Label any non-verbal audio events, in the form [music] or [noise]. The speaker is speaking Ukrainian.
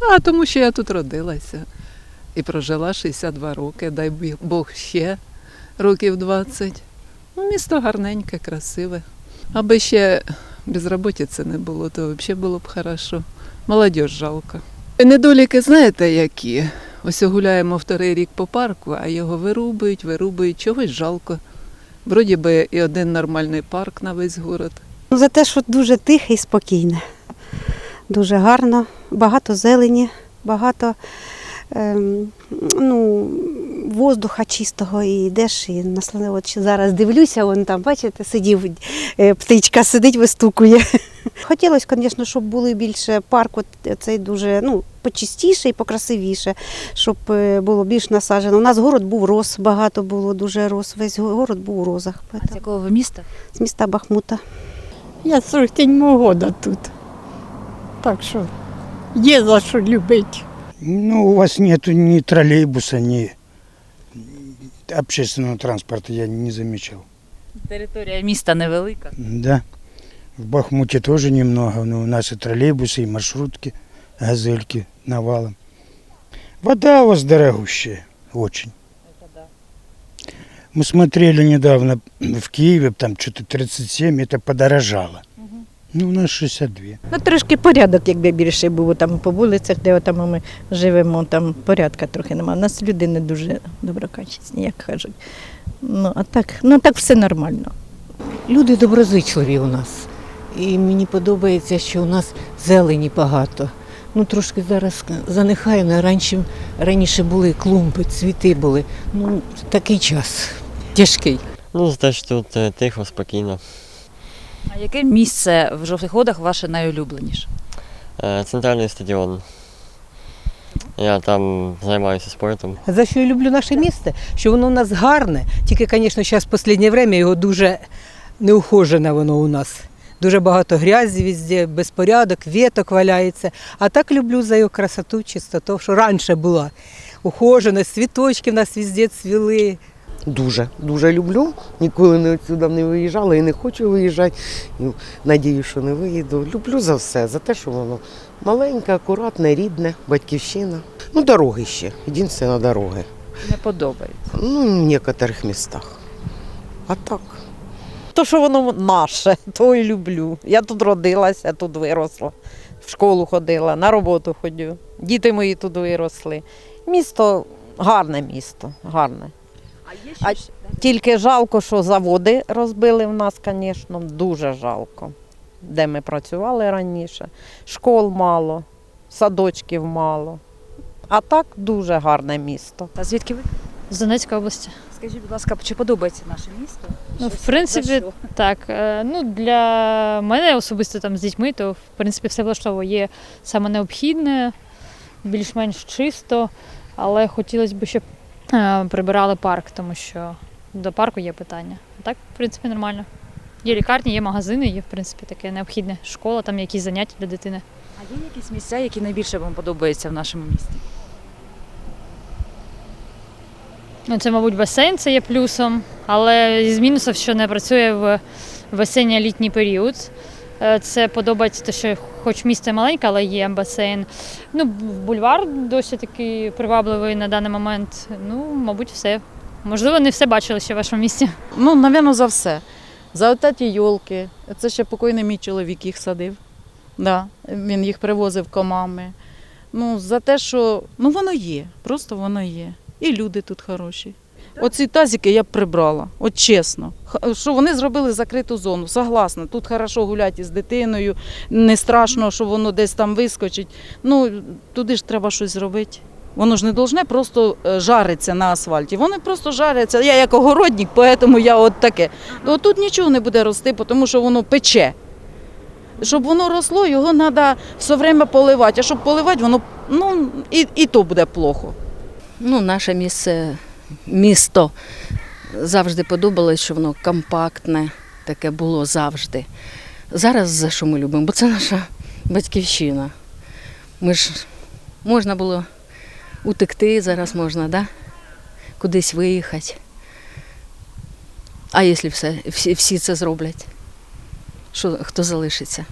А тому що я тут родилася і прожила 62 роки, дай Бог ще років 20. Ну, місто гарненьке, красиве. Аби ще безробітиці не було, то взагалі було б хорошо. Молодіж жалко. Недоліки знаєте які? Ось гуляємо вторий рік по парку, а його вирубують, вирубують, чогось жалко. Вроді би і один нормальний парк на весь город. За те, що дуже тихе і спокійне. Дуже гарно, багато зелені, багато ем, ну, воздуха чистого і йдеш, і наслани. От зараз дивлюся, вон там, бачите, сидів, е, птичка сидить, вистукує. [laughs] Хотілося, звісно, щоб були більше парк, от цей дуже ну, почистіше і покрасивіше, щоб е, було більш насаджено. У нас город був рос, багато було, дуже рос. Весь город був у розах. А з якого ви міста? З міста Бахмута. Я з 47 года тут. Так що є за що любити. Ну, у вас нету ни троллейбуса, ни общественного транспорта, я не замечал. Територія міста невелика. Да. В Бахмуте тоже немного, но у нас и троллейбусы, и маршрутки, газельки навалом. Вода у вас дорогущая, очень. Мы смотрели недавно в Киеве, там что-то 37, это подорожало. Ну, у нас 62. Ну, трошки порядок, якби більше було там по вулицях, де там ми живемо, там порядка трохи немає. У нас люди не дуже доброкачісні, як кажуть. Ну, а так, ну так все нормально. Люди доброзичливі у нас. І мені подобається, що у нас зелені багато. Ну, трошки зараз занехаяно. Раніше, раніше були клумби, цвіти були. Ну, такий час тяжкий. Ну, теж тут е, тихо, спокійно. А яке місце в жовтих водах ваше найулюбленіше? Е, Центральний стадіон. Я там займаюся спортом. За що я люблю наше місто? Що воно у нас гарне, тільки, звісно, зараз в останнє время його дуже неухожене воно у нас. Дуже багато грязі везде, безпорядок, віток валяється. А так люблю за його красоту, чистоту, що раніше була. Ухожена, цвіточки в нас везде цвіли. Дуже, дуже люблю. Ніколи не отсюди не виїжджала і не хочу виїжджати. Ну, Надію, що не виїду. Люблю за все, за те, що воно маленьке, акуратне, рідне, батьківщина. Ну, дороги ще. Єдине на дороги. Не подобається. Ну, в некоторих містах. А так. То, що воно наше, [laughs] то і люблю. Я тут родилася, тут виросла. В школу ходила, на роботу ходю. Діти мої тут виросли. Місто гарне місто, гарне. А Тільки жалко, що заводи розбили в нас, звісно, дуже жалко. Де ми працювали раніше. Школ мало, садочків мало. А так дуже гарне місто. Та звідки ви? З Донецької області. Скажіть, будь ласка, чи подобається наше місто? Ну, Щось в принципі, так. е, Ну, для мене особисто там з дітьми, то в принципі все влаштовує. Є саме необхідне, більш-менш чисто, але хотілося б, щоб прибирали парк, тому що до парку є питання. А так, в принципі, нормально. Є лікарні, є магазини, є, в принципі, таке необхідне. Школа, там якісь заняття для дитини. А є якісь місця, які найбільше вам подобаються в нашому місті? Ну, це, мабуть, басейн це є плюсом, але з мінусів, що не працює в в осінньо-літній період. Е, Це подобається те, що хоч місце маленьке, але є басейн. Ну, бульвар досі такий привабливий на даний момент. Ну, мабуть, все. Можливо, не все бачили ще в вашому місті. Ну, напевно, за все. За отаті йолки. Це ще покойний мій чоловік їх садив. Да, він їх привозив комами. Ну, за те, що ну воно є, просто воно є. І люди тут хороші. Оці тазики я б прибрала, от чесно. Що вони зробили закриту зону, согласна. Тут хорошо гуляти з дитиною, не страшно, що воно десь там вискочить. Ну, туди ж треба щось зробити. Воно ж не должне просто е, жариться на асфальті. Вони просто жаряться. Я як огородник, тому я от таке. То тут нічого не буде рости, тому що воно пече. Щоб воно росло, його треба все время поливати. А щоб поливати, воно ну, і, і то буде плохо. Ну, наше місце, місто завжди подобалось, що воно компактне, таке було завжди. Зараз за що ми любимо? Бо це наша батьківщина. Ми ж можна було утекти, зараз можна, да? кудись виїхати. А якщо все, всі, всі це зроблять, що, хто залишиться?